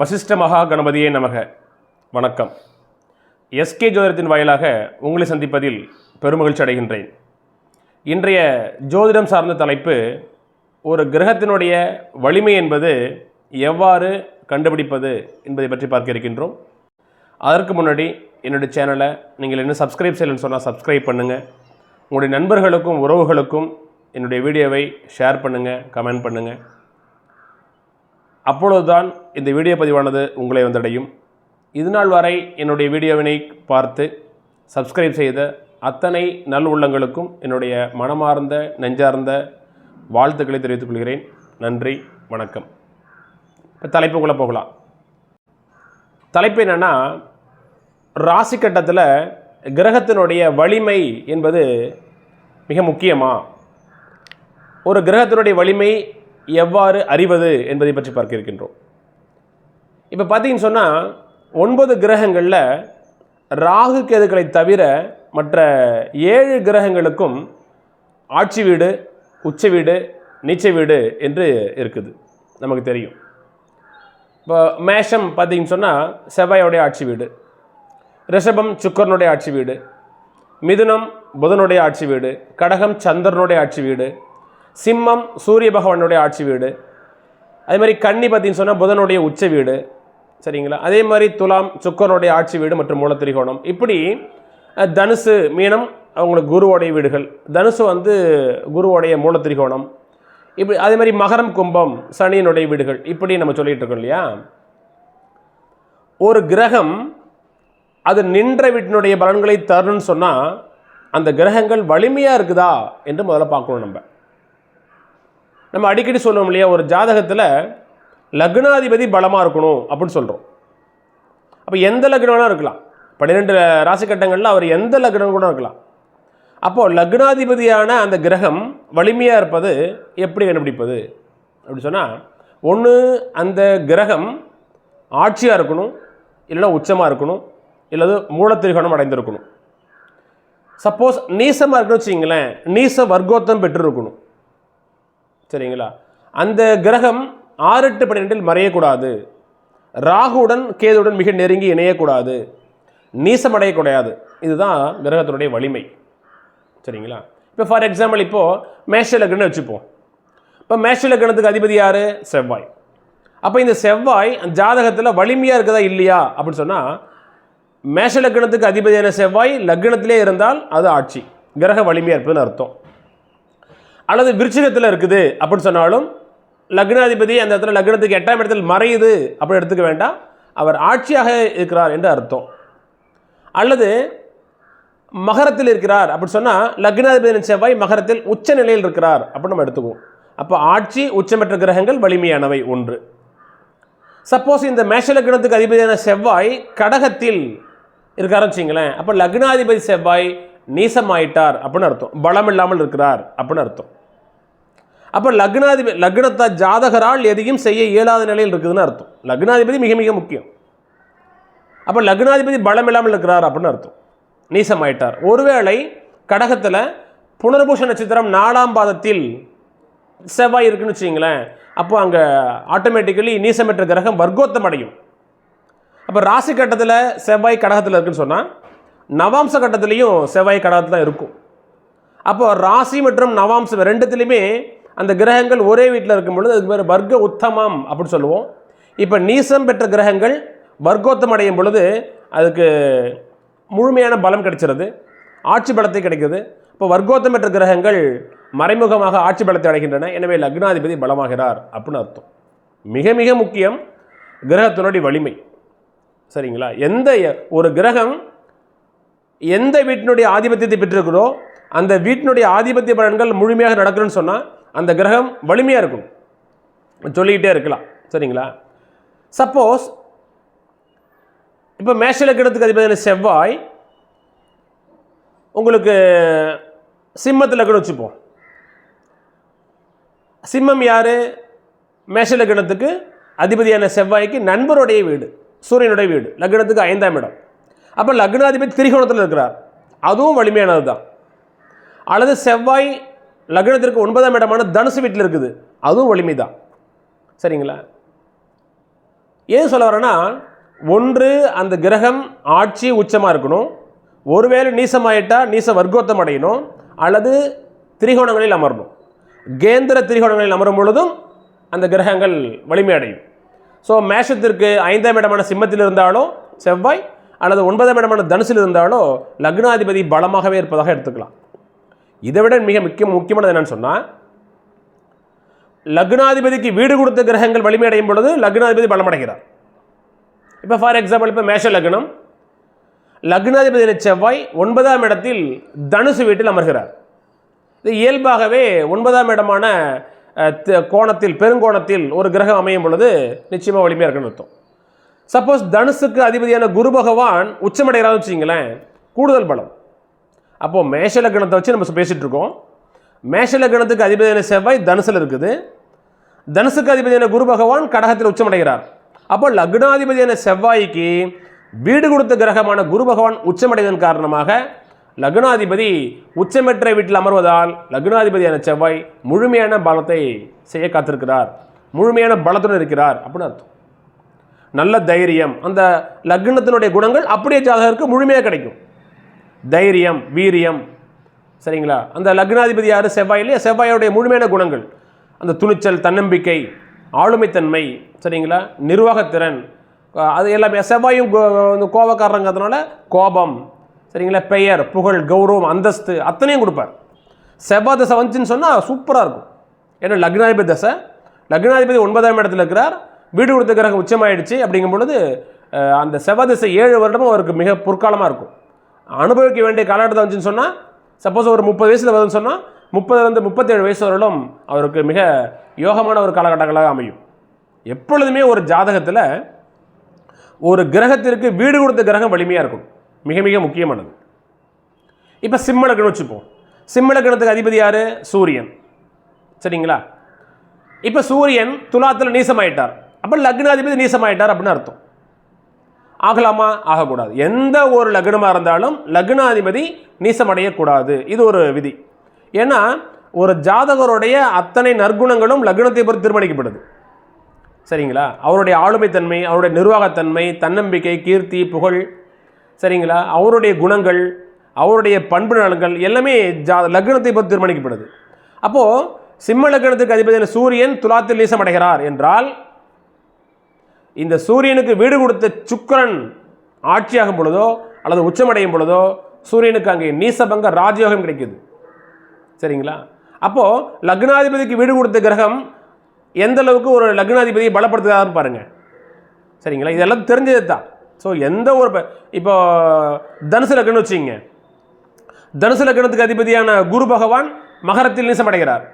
வசிஷ்ட மகா கணபதியே நமக. வணக்கம். எஸ்கே ஜோதிடத்தின் வாயிலாக உங்களை சந்திப்பதில் பெருமகிழ்ச்சி அடைகின்றேன். இன்றைய ஜோதிடம் சார்ந்த தலைப்பு ஒரு கிரகத்தினுடைய வலிமை என்பது எவ்வாறு கண்டுபிடிப்பது என்பதை பற்றி பார்க்க இருக்கின்றோம். அதற்கு முன்னாடி என்னுடைய சேனலை நீங்கள் இன்னும் சப்ஸ்கிரைப் செய்யலன்னு சொன்னால் சப்ஸ்கிரைப் பண்ணுங்கள் உங்களுடைய நண்பர்களுக்கும் உறவுகளுக்கும் என்னுடைய வீடியோவை ஷேர் பண்ணுங்கள் கமெண்ட் பண்ணுங்கள் அப்பொழுதுதான் இந்த வீடியோ பதிவானது உங்களை வந்தடையும். இதுநாள் வரை என்னுடைய வீடியோவினை பார்த்து சப்ஸ்கிரைப் செய்த அத்தனை நல் உள்ளங்களுக்கும் என்னுடைய மனமார்ந்த நெஞ்சார்ந்த வாழ்த்துக்களை தெரிவித்துக் கொள்கிறேன். நன்றி வணக்கம். இப்போ தலைப்புக்குள்ளே போகலாம். தலைப்பு என்னென்னா ராசி கட்டத்தில் கிரகத்தினுடைய வலிமை என்பது மிக முக்கியமாக ஒரு கிரகத்தினுடைய வலிமை எவ்வாறு அறிவது என்பதை பற்றி பார்க்க இருக்கின்றோம். இப்போ பார்த்தீங்கன்னு சொன்னால் ஒன்பது கிரகங்களில் ராகு கேதுக்களை தவிர மற்ற ஏழு கிரகங்களுக்கும் ஆட்சி வீடு உச்ச வீடு நீச்ச வீடு என்று இருக்குது. நமக்கு தெரியும். இப்போ மேஷம் பார்த்தீங்கன்னு சொன்னால் செவ்வாயோடைய ஆட்சி வீடு ரிஷபம் சுக்கரனுடைய ஆட்சி வீடு மிதுனம் புதனுடைய ஆட்சி வீடு கடகம் சந்திரனுடைய ஆட்சி வீடு சிம்மம் சூரிய பகவானுடைய ஆட்சி வீடு. அதே மாதிரி கன்னி பார்த்தீங்கன்னு சொன்னால் புதனுடைய உச்ச வீடு. சரிங்களா? அதே மாதிரி துலாம் சுக்கரனுடைய ஆட்சி வீடு மற்றும் மூலத்திரிகோணம். இப்படி தனுசு மீனம் அவங்களுக்கு குருவோடைய வீடுகள். தனுசு வந்து குருவோடைய மூலத்திரிகோணம். இப்படி அதே மாதிரி மகரம் கும்பம் சனியினுடைய வீடுகள். இப்படி நம்ம சொல்லிகிட்டு இருக்கோம் இல்லையா? ஒரு கிரகம் அது நின்ற வீட்டினுடைய பலன்களை தரணும்னு சொன்னால் அந்த கிரகங்கள் வலிமையாக இருக்குதா என்று முதல்ல பார்க்கணும் நம்ம. நம்ம அடிக்கடி சொல்லுவோம் இல்லையா ஒரு ஜாதகத்தில் லக்னாதிபதி பலமாக இருக்கணும் அப்படின்னு சொல்கிறோம் அப்போ எந்த லக்னம்னா இருக்கலாம். பன்னிரெண்டு ராசி கட்டங்களில் அவர் எந்த லக்னம் கூட இருக்கலாம். அப்போது லக்னாதிபதியான அந்த கிரகம் வலிமையாக இருப்பது எப்படி கண்டுபிடிப்பது? அப்படி சொன்னால் ஒன்று அந்த கிரகம் ஆட்சியாக இருக்கணும் இல்லைன்னா உச்சமாக இருக்கணும் இல்லது மூலத்திரிகோணம் அடைந்திருக்கணும். சப்போஸ் நீசமாக இருக்குன்னு வச்சிங்களேன் நீச வர்க்கோத்தம் பெற்றிருக்கணும். சரிங்களா? அந்த கிரகம் ஆறு எட்டு பன்னிரெண்டில் மறையக்கூடாது. ராகுவுடன் கேதுவுடன் மிக நெருங்கி இணையக்கூடாது. நீசமடையக்கூடாது. இதுதான் கிரகத்தினுடைய வலிமை. சரிங்களா? இப்போ ஃபார் எக்ஸாம்பிள் இப்போது மேஷ லக்னம்னு வச்சுப்போம். இப்போ மேஷ லக்னத்துக்கு அதிபதி யார்? செவ்வாய். அப்போ இந்த செவ்வாய் ஜாதகத்தில் வலிமையாக இருக்குதா இல்லையா? அப்படின்னு சொன்னால் மேஷ லக்னத்துக்கு அதிபதியான செவ்வாய். லக்னத்திலே இருந்தால் அது ஆட்சி. கிரக வலிமையாக இருப்பதுன்னு அர்த்தம். அல்லது விருச்சிகத்தில் இருக்குது அப்படின்னு சொன்னாலும் லக்னாதிபதி அந்த இடத்துல லக்னத்துக்கு எட்டாம் இடத்தில் மறையுது அப்படி எடுத்துக்க வேண்டாம். அவர் ஆட்சியாக இருக்கிறார் என்று அர்த்தம். அல்லது மகரத்தில் இருக்கிறார் அப்படி சொன்னால் லக்னாதிபதியின் செவ்வாய் மகரத்தில் உச்ச நிலையில் இருக்கிறார் அப்படின்னு நம்ம எடுத்துக்குவோம். அப்போ ஆட்சி உச்சமற்ற கிரகங்கள் வலிமையானவை ஒன்று. சப்போஸ் இந்த மேஷ லக்னத்துக்கு அதிபதியான செவ்வாய் கடகத்தில் இருக்காருன்னு வச்சிங்களேன். அப்போ லக்னாதிபதி செவ்வாய் நீசமாயிட்டார் அப்படின்னு அர்த்தம். பலம் இல்லாமல் இருக்கிறார் அப்படின்னு அர்த்தம். அப்போ லக்னாதிபதி லக்னத்தை ஜாதகரால் எதையும் செய்ய இயலாத நிலையில் இருக்குதுன்னு அர்த்தம். லக்னாதிபதி மிக மிக முக்கியம். அப்போ லக்னாதிபதி பலம் இல்லாமல் இருக்கிறார் அப்படின்னு அர்த்தம். நீசமாயிட்டார். ஒருவேளை கடகத்தில் புனர்பூஷ நட்சத்திரம் நாலாம் பாதத்தில் செவ்வாய் இருக்குன்னு வச்சிங்களேன் அப்போ அங்கே ஆட்டோமேட்டிக்கலி நீசமற்ற கிரகம் வர்க்கோத்தம் அடையும் அப்போ ராசி கட்டத்தில் செவ்வாய் கடகத்தில் இருக்குன்னு சொன்னால் நவாம்ச கட்டத்துலேயும் செவ்வாய் கடகத்தில் தான் இருக்கும். அப்போ ராசி மற்றும் நவாம்சம் ரெண்டுத்துலேயுமே அந்த கிரகங்கள் ஒரே வீட்டில் இருக்கும் பொழுது அதுக்கு பேர் வர்க்க உத்தமம் அப்படின்னு சொல்லுவோம். இப்போ நீசம் பெற்ற கிரகங்கள் வர்க்கோத்தம் அடையும் பொழுது அதுக்கு முழுமையான பலம் கிடைச்சிருது. ஆட்சி பலத்தை கிடைக்குது. இப்போ வர்க்கோத்தம் பெற்ற கிரகங்கள் மறைமுகமாக ஆட்சி பலத்தை அடைகின்றன. எனவே லக்னாதிபதி பலமாகிறார் அப்படின்னு அர்த்தம். மிக மிக முக்கியம் கிரகத்தினுடைய வலிமை. சரிங்களா? எந்த ஒரு கிரகம் எந்த வீட்டினுடைய ஆதிபத்தியத்தை பெற்றிருக்கிறோ அந்த வீட்டினுடைய ஆதிபத்திய பலன்கள் முழுமையாக நடக்கணும்னு சொன்னால் அந்த கிரகம் வலிமையாக இருக்கும். சொல்லிக்கிட்டே இருக்கலாம். சரிங்களா? சப்போஸ் இப்போ மேஷ லக்னத்துக்கு அதிபதியான செவ்வாய் உங்களுக்கு சிம்மத்தில் கூட வச்சுப்போம். சிம்மம் யார்? மேஷ லக்னத்துக்கு அதிபதியான செவ்வாய்க்கு நண்பருடைய வீடு சூரியனுடைய வீடு லக்னத்துக்கு ஐந்தாம் இடம். அப்போ லக்னாதிபதி திரிகோணத்தில் இருக்கிறார். அதுவும் வலிமையானது தான் அல்லது செவ்வாய் லக்னத்திற்கு ஒன்பதாம் இடமான தனுசு வீட்டில் இருக்குது. அதுவும் வலிமை தான் சரிங்களா? ஏன் சொல்ல வரேன்னா ஒன்று அந்த கிரகம் ஆட்சி உச்சமாக இருக்கணும். ஒருவேளை நீசமாயிட்டா நீச வர்க்கோத்தம் அடையணும். அல்லது திரிகோணங்களில் அமரணும். கேந்திர திரிகோணங்களில் அமரும் பொழுதும் அந்த கிரகங்கள் வலிமை அடையும் ஸோ மேஷத்திற்கு ஐந்தாம் இடமான சிம்மத்தில் இருந்தாலும் செவ்வாய் அல்லது ஒன்பதாம் இடமான தனுசில் இருந்தாலோ லக்னாதிபதி பலமாகவே இருப்பதாக எடுத்துக்கலாம். இதை விட மிக முக்கிய முக்கியமானது என்னன்னு சொன்னால் லக்னாதிபதிக்கு வீடு கொடுத்த கிரகங்கள் வலிமையடையும் பொழுது லக்னாதிபதி பலமடைகிறார். இப்போ ஃபார் எக்ஸாம்பிள் இப்போ மேஷ லக்னம் லக்னாதிபதி செவ்வாய் ஒன்பதாம் இடத்தில் தனுசு வீட்டில் அமர்கிறார். இது இயல்பாகவே ஒன்பதாம் இடமான த- கோணத்தில் பெருங்கோணத்தில் ஒரு கிரகம் அமையும் பொழுது நிச்சயமாக வலிமையாக இருக்குன்னு அர்த்தம். சப்போஸ் தனுசுக்கு அதிபதியான குரு பகவான் உச்சமடைகிறான்னு வச்சுங்களேன் கூடுதல் பலம். அப்போது மேஷல கணத்தை வச்சு நம்ம பேசிகிட்டு இருக்கோம். மேஷ லக்னத்துக்கு அதிபதியான செவ்வாய் தனுசில் இருக்குது. தனுசுக்கு அதிபதியான குரு பகவான் கடகத்தில் உச்சமடைகிறார். அப்போ லக்னாதிபதியான செவ்வாய்க்கு வீடு கொடுத்த கிரகமான குரு பகவான் உச்சமடைவதன் காரணமாக லக்னாதிபதி உச்சமற்ற வீட்டில் அமர்வதால் லக்னாதிபதியான செவ்வாய் முழுமையான பலத்தை செய்ய காத்திருக்கிறார். முழுமையான பலத்துடன் இருக்கிறார் அப்படின்னு அர்த்தம். நல்ல தைரியம். அந்த லக்னத்தினுடைய குணங்கள் அப்படியே ஜாதகருக்கு முழுமையாக கிடைக்கும். தைரியம் வீரியம். சரிங்களா? அந்த லக்னாதிபதி யார்? செவ்வாய் இல்லையா? செவ்வாயோடைய முழுமையான குணங்கள். அந்த துணிச்சல் தன்னம்பிக்கை ஆளுமைத்தன்மை. சரிங்களா? நிர்வாகத்திறன். அது எல்லாமே செவ்வாயும் கோ- வந்து கோபக்காரங்கிறதுனால கோபம். சரிங்களா? பெயர் புகழ் கௌரவம் அந்தஸ்து அத்தனையும் கொடுப்பார். செவ்வாய் தசை வந்துச்சுன்னு சொன்னால் சூப்பராக இருக்கும். ஏன்னா லக்னாதிபதி தசை. லக்னாதிபதி ஒன்பதாம் இடத்துல இருக்கிறார். வீடு கொடுத்த கிரகம் உச்சமாயிடுச்சு அப்படிங்கும் பொழுது அந்த செவ்வாய் ஏழு வருடமும் அவருக்கு மிக பொற்காலமாக இருக்கும். அனுபவிக்க வேண்டிய காலகட்டத்தை வந்துச்சுன்னு சொன்னால் சப்போஸ் ஒரு முப்பது வயசில் வருதுன்னு சொன்னால் முப்பதுலேருந்து முப்பத்தேழு வயசு வரலும் அவருக்கு மிக யோகமான ஒரு காலகட்டங்களாக அமையும். எப்பொழுதுமே ஒரு ஜாதகத்தில் ஒரு கிரகத்திற்கு வீடு கொடுத்த கிரகம் வலிமையாக இருக்கும். மிக மிக முக்கியமானது. இப்போ சிம்ம வச்சுப்போம். சிம்மலக்கணத்துக்கு அதிபதி யார்? சூரியன். சரிங்களா? இப்போ சூரியன் துலாத்தில் நீசமாயிட்டார். அப்போ லக்னாதிபதி நீசமாயிட்டார் அப்படின்னு அர்த்தம். ஆகலாமா? ஆகக்கூடாது. எந்த ஒரு லக்னமாக இருந்தாலும் லக்னாதிபதி நீசமடையக்கூடாது. இது ஒரு விதி. ஏன்னா ஒரு ஜாதகருடைய அத்தனை நற்குணங்களும் லக்னத்தை பொறுத்து தீர்மானிக்கப்படுது. சரிங்களா? அவருடைய ஆளுமைத்தன்மை அவருடைய நிர்வாகத்தன்மை தன்னம்பிக்கை கீர்த்தி புகழ் சரிங்களா? அவருடைய குணங்கள் அவருடைய பண்பு நலன்கள் எல்லாமே ஜா லக்னத்தை பொறுத்து தீர்மானிக்கப்படுது. அப்போது சிம்ம லக்னத்துக்கு அதிபதியான சூரியன் துலாத்தில் நீசமடைகிறார் என்றால் இந்த சூரியனுக்கு வீடு கொடுத்த சுக்கரன் ஆட்சியாகும் பொழுதோ அல்லது உச்சமடையும் பொழுதோ சூரியனுக்கு அங்கே நீசபங்க ராஜயோகம் கிடைக்குது. சரிங்களா? அப்போது லக்னாதிபதிக்கு வீடு கொடுத்த கிரகம் எந்த அளவுக்கு ஒரு லக்னாதிபதியை பலப்படுத்துதான்னு பாருங்கள் சரிங்களா? இதெல்லாம் தெரிஞ்சது தான் ஸோ எந்த ஒரு இப்போ தனுசு லக்னம் வச்சுங்க தனுசு லக்னத்துக்கு அதிபதியான குரு பகவான் மகரத்தில் நீசமடைகிறார்.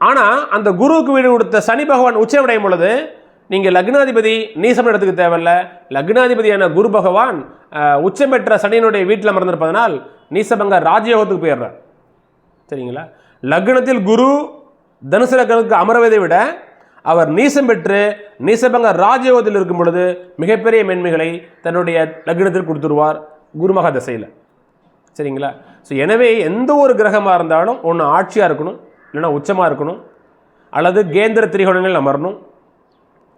ஆனால் அந்த குருவுக்கு வீடு கொடுத்த சனி பகவான் உச்சமடையும் பொழுது நீங்கள் லக்னாதிபதி நீசம் இடத்துக்கு தேவையில்ல. லக்னாதிபதியான குரு பகவான் உச்சம் பெற்ற சனியினுடைய வீட்டில் அமர்ந்திருப்பதனால் நீசபங்க ராஜயோகத்துக்கு போயிடுறார். சரிங்களா? லக்னத்தில் குரு தனுசு லக்னத்துக்கு அமர்வதை விட அவர் நீசம் பெற்று நீசபங்க ராஜயோகத்தில் இருக்கும் பொழுது மிகப்பெரிய மேன்மைகளை தன்னுடைய லக்னத்தில் கொடுத்துருவார் குருமக தசையில். சரிங்களா? ஸோ எனவே எந்த ஒரு கிரகமாக இருந்தாலும் ஒன்று ஆட்சியாக இருக்கணும் இல்லைன்னா உச்சமாக இருக்கணும் அல்லது கேந்திர திரிகோணங்கள் அமரணும்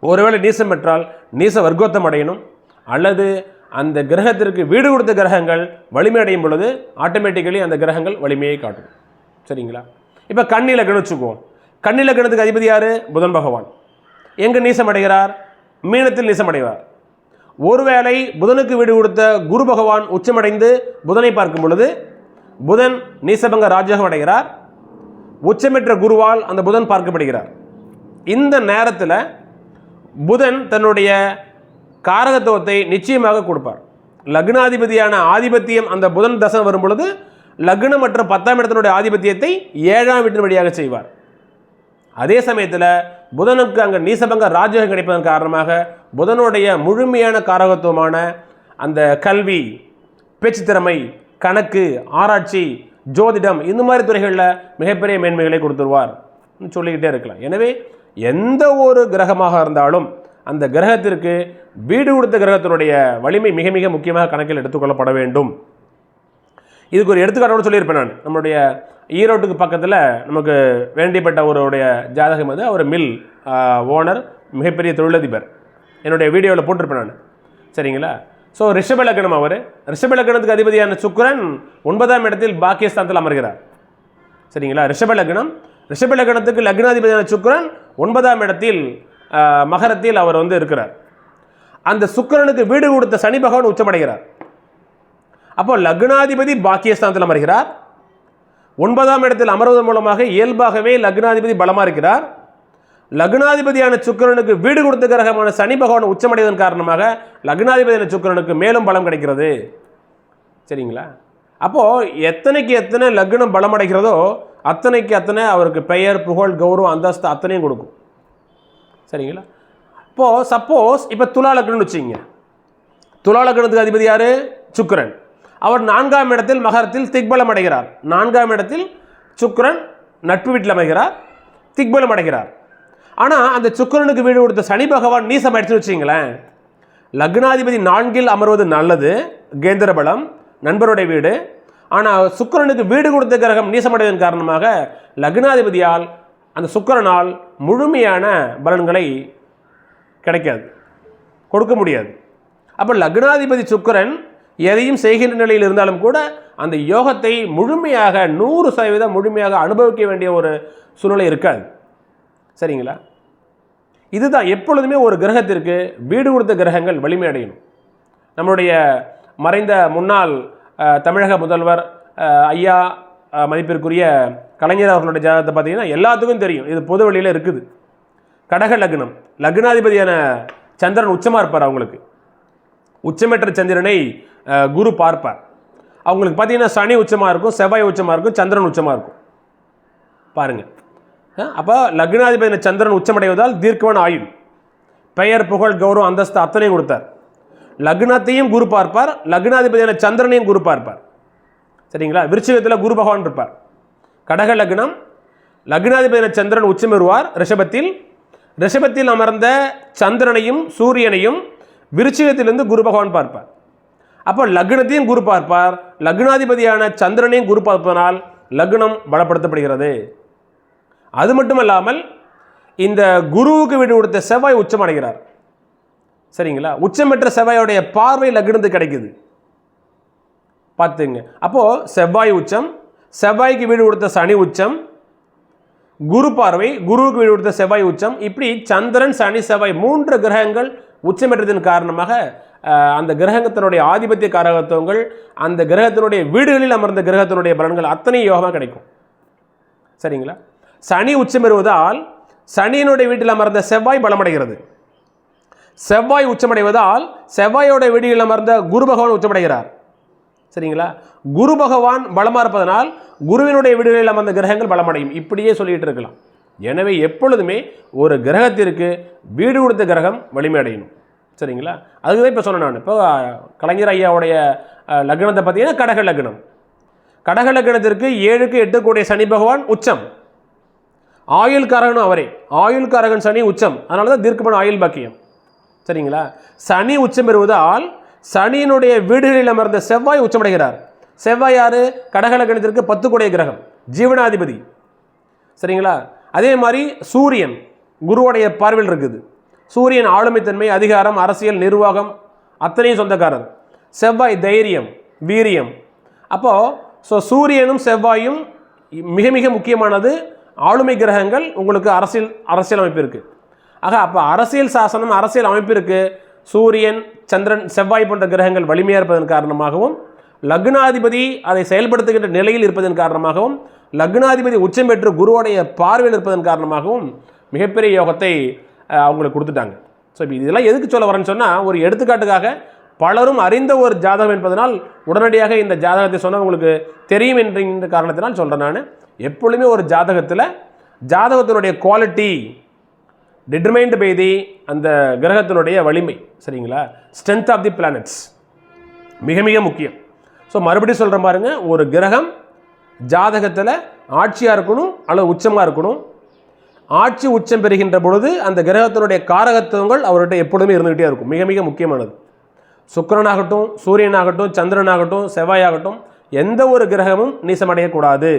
ஒருவேளை நீசம் பெற்றால் நீச வர்க்கோத்தம் அடையணும். அல்லது அந்த கிரகத்திற்கு வீடு கொடுத்த கிரகங்கள் வலிமை அடையும் பொழுது ஆட்டோமேட்டிக்கலி அந்த கிரகங்கள் வலிமையை காட்டும். சரிங்களா? இப்போ கண்ணில் லக்னம் கண்ணில் கன்னி அதிபதி யார்? புதன் பகவான். எங்கே நீசம் அடைகிறார்? மீனத்தில் நீசம் அடைவார். ஒருவேளை புதனுக்கு வீடு கொடுத்த குரு பகவான் உச்சமடைந்து புதனை பார்க்கும் பொழுது புதன் நீசபங்க ராஜகம் அடைகிறார். உச்சமெற்ற குருவால் அந்த புதன் பார்க்கப்படுகிறார். இந்த நேரத்தில் புதன் தன்னுடைய காரகத்துவத்தை நிச்சயமாக கொடுப்பார். லக்னாதிபதியான ஆதிபத்தியம் அந்த புதன் தசை வரும் பொழுது லக்னம் மற்றும் பத்தாம் இடத்தினுடைய ஆதிபத்தியத்தை ஏழாம் வீட்டின் வழியாக செய்வார். அதே சமயத்தில் புதனுக்கு அங்கே நீசபங்க ராஜகம் கிடைப்பதன் காரணமாக புதனுடைய முழுமையான காரகத்துவமான அந்த கல்வி பேச்சு திறமை கணக்கு ஆராய்ச்சி ஜோதிடம் இந்த மாதிரி துறைகளில் மிகப்பெரிய மேன்மைகளை கொடுத்துருவார். சொல்லிக்கிட்டே இருக்கலாம். எனவே எந்த ஒரு கிரகமாக இருந்தாலும் அந்த கிரகத்திற்கு வீடு கொடுத்த கிரகத்தினுடைய வலிமை மிக மிக முக்கியமாக கணக்கில் எடுத்துக்கொள்ளப்பட வேண்டும். இதுக்கு ஒரு எடுத்துக்காட்டோட சொல்லியிருப்பேன் நான். நம்மளுடைய ஈரோட்டுக்கு பக்கத்தில் நமக்கு வேண்டிப்பட்ட ஒருவருடைய ஜாதகம் வந்து அவர் மில் ஓனர் மிகப்பெரிய தொழிலதிபர். என்னுடைய வீடியோவில் போட்டிருப்பேன் நான். சரிங்களா? ஸோ ரிஷபலக்கணம் அவர். ரிஷபலக்கணத்துக்கு அதிபதியான சுக்ரன் ஒன்பதாம் இடத்தில் பாக்கியஸ்தானத்தில் அமர்கிறார். சரிங்களா? ரிஷபலக்கணம் ரிஷப லக்னத்துக்கு லக்னாதிபதியான சுக்கிரன் ஒன்பதாம் இடத்தில் மகரத்தில் அவர் வந்து இருக்கிறார். அந்த சுக்கிரனுக்கு வீடு கொடுத்த சனி பகவான் உச்சமடைகிறார். அப்போ லக்னாதிபதி பாக்கியஸ்தானத்தில் அமர்கிறார். ஒன்பதாம் இடத்தில் அமர்வதன் மூலமாக இயல்பாகவே லக்னாதிபதி பலமாக இருக்கிறார். லக்னாதிபதியான சுக்கிரனுக்கு வீடு கொடுத்த கிரகமான சனி பகவான் உச்சமடைவதன் காரணமாக லக்னாதிபதியான சுக்கிரனுக்கு மேலும் பலம் கிடைக்கிறது. சரிங்களா? அப்போது எத்தனைக்கு எத்தனை லக்னம் பலமடைகிறதோ அத்தனைக்கு அத்தனை அவருக்கு பெயர் புகழ் கௌரவம் அந்தஸ்து அத்தனையும் கொடுக்கும். சரிங்களா? இப்போது சப்போஸ் இப்போ துலா லக்னம்னு வச்சுங்க துலா லக்னத்துக்கு அதிபதி யார்? சுக்கிரன். அவர் நான்காம் இடத்தில் மகரத்தில் திக்பலம் அடைகிறார். நான்காம் இடத்தில் சுக்கரன் நட்பு வீட்டில் அமைகிறார் திக்பலம் அடைகிறார். ஆனால் அந்த சுக்கிரனுக்கு வீடு கொடுத்த சனி பகவான் நீசம் அடித்து வச்சிங்களேன் லக்னாதிபதி நான்கில் அமர்வது நல்லது. கேந்திர பலம் நண்பருடைய வீடு ஆனால் சுக்கிரனுக்கு வீடு கொடுத்த கிரகம் நீசமடைவதன் காரணமாக லக்னாதிபதியால் அந்த சுக்கரனால் முழுமையான பலன்களை கிடைக்காது. கொடுக்க முடியாது. அப்போ லக்னாதிபதி சுக்கிரன் எதையும் செய்கின்ற நிலையில் இருந்தாலும் கூட அந்த யோகத்தை முழுமையாக நூறு சதவீதம் முழுமையாக அனுபவிக்க வேண்டிய ஒரு சூழ்நிலை இருக்காது. சரிங்களா? இதுதான் எப்பொழுதுமே ஒரு கிரகத்திற்கு வீடு கொடுத்த கிரகங்கள் வலிமையடையணும் நம்மளுடைய மறைந்த முன்னாள் தமிழக முதல்வர் ஐயா மதிப்பிற்குரிய கலைஞர் அவர்களுடைய ஜாதகத்தை பார்த்தீங்கன்னா எல்லாத்துக்கும் தெரியும். இது பொது வழியில் இருக்குது. கடக லக்னம். லக்னாதிபதியான சந்திரன் உச்சமாக இருப்பார் அவங்களுக்கு. உச்சமற்ற சந்திரனை குரு பார்ப்பார். அவங்களுக்கு பார்த்தீங்கன்னா சனி உச்சமாக இருக்கும் செவ்வாய் உச்சமாக இருக்கும் சந்திரன் உச்சமாக இருக்கும். பாருங்கள் அப்போ லக்னாதிபதி சந்திரன் உச்சமடைவதால் தீர்க்கமான ஆயுள். பெயர் புகழ் கௌரவம் அந்தஸ்து அத்தனையும் கொடுத்தார். லக்னத்தையும் குரு பார்ப்பார் லக்னாதிபதியான சந்திரனையும் குரு பார்ப்பார். சரிங்களா? விருச்சிகத்தில் குரு பகவான் இருப்பார். கடக லக்னம் லக்னாதிபதியான சந்திரன் உச்சம் பெறுவார் ரிஷபத்தில். ரிஷபத்தில் அமர்ந்த சந்திரனையும் சூரியனையும் விருச்சிகத்திலிருந்து குரு பகவான் பார்ப்பார். அப்போ லக்னத்தையும் குரு பார்ப்பார் லக்னாதிபதியான சந்திரனையும் குரு பார்ப்பதனால் லக்னம் பலப்படுத்தப்படுகிறது. அது மட்டுமல்லாமல் இந்த குருவுக்கு வீடு கொடுத்த செவ்வாய் உச்சம் அடைகிறார். சரிங்களா? உச்சமற்ற செவ்வாயோடைய பார்வை லக்னத்துக்கு கிடைக்குது. பார்த்துங்க. அப்போது செவ்வாய் உச்சம் செவ்வாய்க்கு வீடு கொடுத்த சனி உச்சம் குரு பார்வை குருவுக்கு வீடு கொடுத்த செவ்வாய் உச்சம். இப்படி சந்திரன் சனி செவ்வாய் மூன்று கிரகங்கள் உச்சம் காரணமாக அந்த கிரகத்தினுடைய ஆதிபத்திய காரகத்துவங்கள் அந்த கிரகத்தினுடைய வீடுகளில் அமர்ந்த கிரகத்தினுடைய பலன்கள் அத்தனை யோகமாக கிடைக்கும். சரிங்களா? சனி உச்சம் பெறுவதால் சனியினுடைய வீட்டில் அமர்ந்த செவ்வாய் பலமடைகிறது. செவ்வாய் உச்சமடைவதால் செவ்வாயோட வெடியில் அமர்ந்த குரு பகவான் உச்சமடைகிறார். சரிங்களா? குரு பகவான் பலமாக இருப்பதனால் குருவினுடைய வீடுகளில் அமர்ந்த கிரகங்கள் பலமடையும். இப்படியே சொல்லிகிட்டு இருக்கலாம். எனவே எப்பொழுதுமே ஒரு கிரகத்திற்கு வீடு கொடுத்த கிரகம் வலிமையடையணும். சரிங்களா? அதுக்கு தான் இப்போ சொன்னேன் நான். இப்போ கலைஞர் ஐயாவுடைய லக்னத்தை பார்த்தீங்கன்னா கடக லக்னம். கடக லக்னத்திற்கு ஏழுக்கு எட்டுக்கூடிய சனி பகவான் உச்சம். ஆயுள் காரகனும் அவரே. ஆயுள் காரகன் சனி உச்சம். அதனால தான் தீர்க்கமான ஆயுள் பாக்கியம். சரிங்களா? சனி உச்சம் பெறுவதால் சனியினுடைய வீடுகளில் அமர்ந்த செவ்வாய் உச்சமடைகிறார். செவ்வாய் யாரு? கடகலக்கணத்திற்கு பத்து கூடிய கிரகம் ஜீவனாதிபதி. சரிங்களா? அதே மாதிரி சூரியன் குருவுடைய பார்வையில் இருக்குது. சூரியன் ஆளுமைத்தன்மை அதிகாரம் அரசியல் நிர்வாகம் அத்தனையும் சொந்தக்காரர். செவ்வாய் தைரியம் வீரியம். அப்போது ஸோ சூரியனும் செவ்வாயும் மிக மிக முக்கியமானது ஆளுமை கிரகங்கள் உங்களுக்கு அரசியல் அரசியலமைப்பு இருக்குது ஆக அப்போ அரசியல் சாசனம் அரசியல் அமைப்பிற்கு சூரியன் சந்திரன் செவ்வாய் போன்ற கிரகங்கள் வலிமையாக இருப்பதன் காரணமாகவும் லக்னாதிபதி அதை செயல்படுத்துகின்ற நிலையில் இருப்பதன் காரணமாகவும் லக்னாதிபதி உச்சம் பெற்று குருவோடைய பார்வையில் இருப்பதன் காரணமாகவும் மிகப்பெரிய யோகத்தை அவங்களுக்கு கொடுத்துட்டாங்க. ஸோ இப்போ இதெல்லாம் எதுக்கு சொல்ல வரேன்னு சொன்னால் ஒரு எடுத்துக்காட்டுக்காக பலரும் அறிந்த ஒரு ஜாதகம் என்பதனால் உடனடியாக இந்த ஜாதகத்தை சொன்னால் உங்களுக்கு தெரியும் என்ற காரணத்தினால் சொல்கிறேன் நான். எப்பொழுதுமே ஒரு ஜாதகத்தில் ஜாதகத்தினுடைய குவாலிட்டி டிட்டர்மைன்டு பை தி அந்த கிரகத்தினுடைய வலிமை சரிங்களா? ஸ்ட்ரென்த் ஆஃப் தி பிளானட்ஸ் மிக மிக முக்கியம். ஸோ மறுபடியும் சொல்கிறேன் பாருங்க ஒரு கிரகம் ஜாதகத்தில் ஆட்சியாக இருக்கணும் அல்லது உச்சமாக இருக்கணும். ஆட்சி உச்சம் பெறுகின்ற பொழுது அந்த கிரகத்தினுடைய காரகத்துவங்கள் அவர்கிட்ட எப்பொழுதுமே இருந்துகிட்டே இருக்கும். மிக மிக முக்கியமானது. சுக்கரனாகட்டும் சூரியனாகட்டும் சந்திரனாகட்டும் செவ்வாயாகட்டும் எந்த ஒரு கிரகமும் நீசமடையக்கூடாது.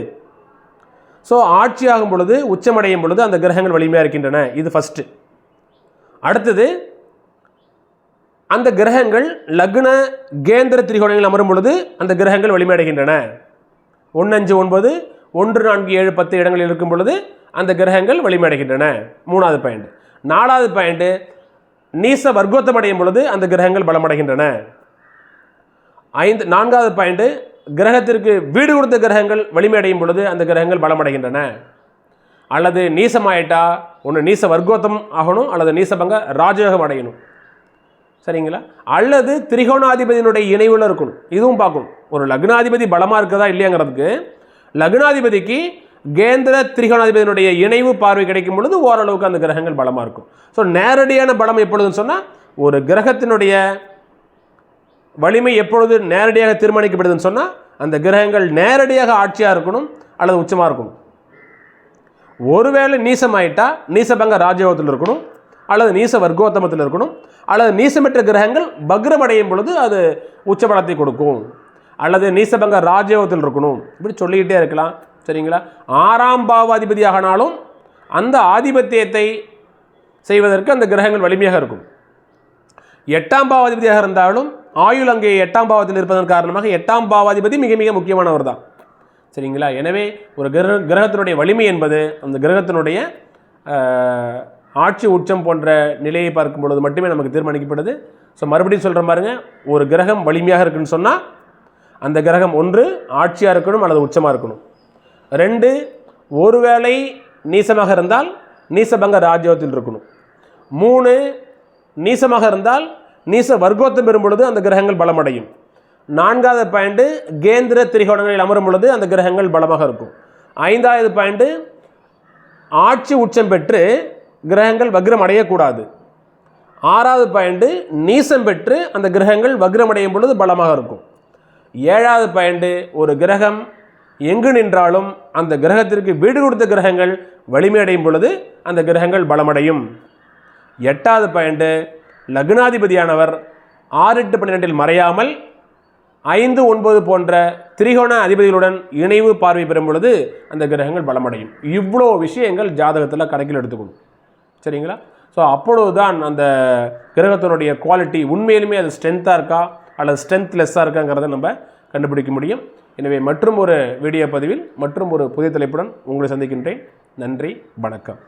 ஸோ ஆட்சியாகும் பொழுது உச்சமடையும் பொழுது அந்த கிரகங்கள் வலிமையாக இருக்கின்றன. இது ஃபஸ்ட்டு அடுத்தது அந்த கிரகங்கள் லக்ன கேந்திர திரிகோணங்கள் அமரும் பொழுது அந்த கிரகங்கள் வலிமையடைகின்றன. ஒன்று அஞ்சு ஒன்பது ஒன்று நான்கு ஏழு பத்து இடங்களில் இருக்கும் பொழுது அந்த கிரகங்கள் வலிமையடைகின்றன. மூணாவது பாயிண்ட் நாலாவது பாயிண்ட் நீச வர்க்கோத்தம் அடையும் பொழுது அந்த கிரகங்கள் பலமடைகின்றன. ஐந்து நான்காவது பாயிண்ட்டு கிரகத்திற்கு வீடு கொடுத்த கிரகங்கள் வலிமையடையும் பொழுது அந்த கிரகங்கள் பலமடைகின்றன. அல்லது நீசமாயிட்டா ஒன்று நீச வர்க்கோத்தம் ஆகணும் அல்லது நீசபங்க ராஜயோகம் அடையணும். சரிங்களா? அல்லது திரிகோணாதிபதியினுடைய இணைவில் இருக்கணும். இதுவும் பார்க்கணும். ஒரு லக்னாதிபதி பலமாக இருக்குதா இல்லையாங்கிறதுக்கு லக்னாதிபதிக்கு கேந்திர திரிகோணாதிபதியினுடைய இணைவு பார்வை கிடைக்கும் பொழுது ஓரளவுக்கு அந்த கிரகங்கள் பலமாக இருக்கும். ஸோ நேரடியான பலம் எப்பொழுதுன்னு சொன்னால் ஒரு கிரகத்தினுடைய வலிமை எப்பொழுது நேரடியாக தீர்மானிக்கப்படுதுன்னு சொன்னால் அந்த கிரகங்கள் நேரடியாக ஆட்சியாக இருக்கணும் அல்லது உச்சமாக இருக்கணும். ஒருவேளை நீசமாயிட்டா நீசபங்க ராஜயோகத்தில் இருக்கணும் அல்லது நீச வர்க்கோத்தமத்தில் இருக்கணும் அல்லது நீசமற்ற கிரகங்கள் பக்ரமடையும் பொழுது அது உச்சபலத்தை கொடுக்கும் அல்லது நீசபங்க ராஜயோகத்தில் இருக்கணும். இப்படி சொல்லிக்கிட்டே இருக்கலாம் சரிங்களா? ஆறாம் பாவாதிபதியாகனாலும் அந்த ஆதிபத்தியத்தை செய்வதற்கு அந்த கிரகங்கள் வலிமையாக இருக்கும். எட்டாம் பாவாதிபதியாக இருந்தாலும் ஆயுள் அங்கே எட்டாம் பாவத்தில் இருப்பதன் காரணமாக எட்டாம் பாவாதிபதி மிக மிக முக்கியமானவர் தான். சரிங்களா? எனவே ஒரு கிரக கிரகத்தினுடைய வலிமை என்பது அந்த கிரகத்தினுடைய ஆட்சி உச்சம் போன்ற நிலையை பார்க்கும் பொழுது மட்டுமே நமக்கு தீர்மானிக்கப்படுது. ஸோ மறுபடியும் சொல்கிற பாருங்க. ஒரு கிரகம் வலிமையாக இருக்குன்னு சொன்னால் அந்த கிரகம் ஒன்று ஆட்சியாக இருக்கணும் அல்லது உச்சமாக இருக்கணும். ரெண்டு ஒருவேளை நீசமாக இருந்தால் நீசபங்க ராஜ்யோகத்தில் இருக்கணும். மூணு நீசமாக இருந்தால் நீச வர்க்கோத்தம் பெறும் பொழுது அந்த கிரகங்கள் பலமடையும். நான்காவது பாயிண்ட் கேந்திர திரிகோணங்களில் அமரும் பொழுது அந்த கிரகங்கள் பலமாக இருக்கும். ஐந்தாவது பாயிண்ட் ஆட்சி உச்சம் பெற்று கிரகங்கள் வக்ரம் அடையக்கூடாது. ஆறாவது பாயிண்ட் நீசம் பெற்று அந்த கிரகங்கள் வக்ரம் அடையும் பொழுது பலமாக இருக்கும். ஏழாவது பாயிண்ட் ஒரு கிரகம் எங்கு நின்றாலும் அந்த கிரகத்திற்கு வீடு கொடுத்த கிரகங்கள் வலிமை அடையும் பொழுது அந்த கிரகங்கள் பலமடையும். எட்டாவது பாயிண்ட்டு லக்னாதிபதியானவர் ஆறு எட்டு பன்னிரெண்டில் மறையாமல் ஐந்து ஒன்பது போன்ற திரிகோண அதிபதிகளுடன் இணைவு பார்வை பெறும் பொழுது அந்த கிரகங்கள் பலமடையும். இவ்வளோ விஷயங்கள் ஜாதகத்தில் கணக்கில் எடுத்துக்கணும். சரிங்களா? ஸோ அப்பொழுதுதான் அந்த கிரகத்தினுடைய குவாலிட்டி உண்மையிலுமே அது ஸ்ட்ரென்த்தாக இருக்கா? அல்லது ஸ்ட்ரென்த் லெஸ்ஸாக இருக்காங்கிறத நம்ம கண்டுபிடிக்க முடியும். எனவே மற்றும் ஒரு வீடியோ பதிவில் மற்றும் ஒரு புதிய தலைப்புடன் உங்களை சந்திக்கின்றேன். நன்றி வணக்கம்.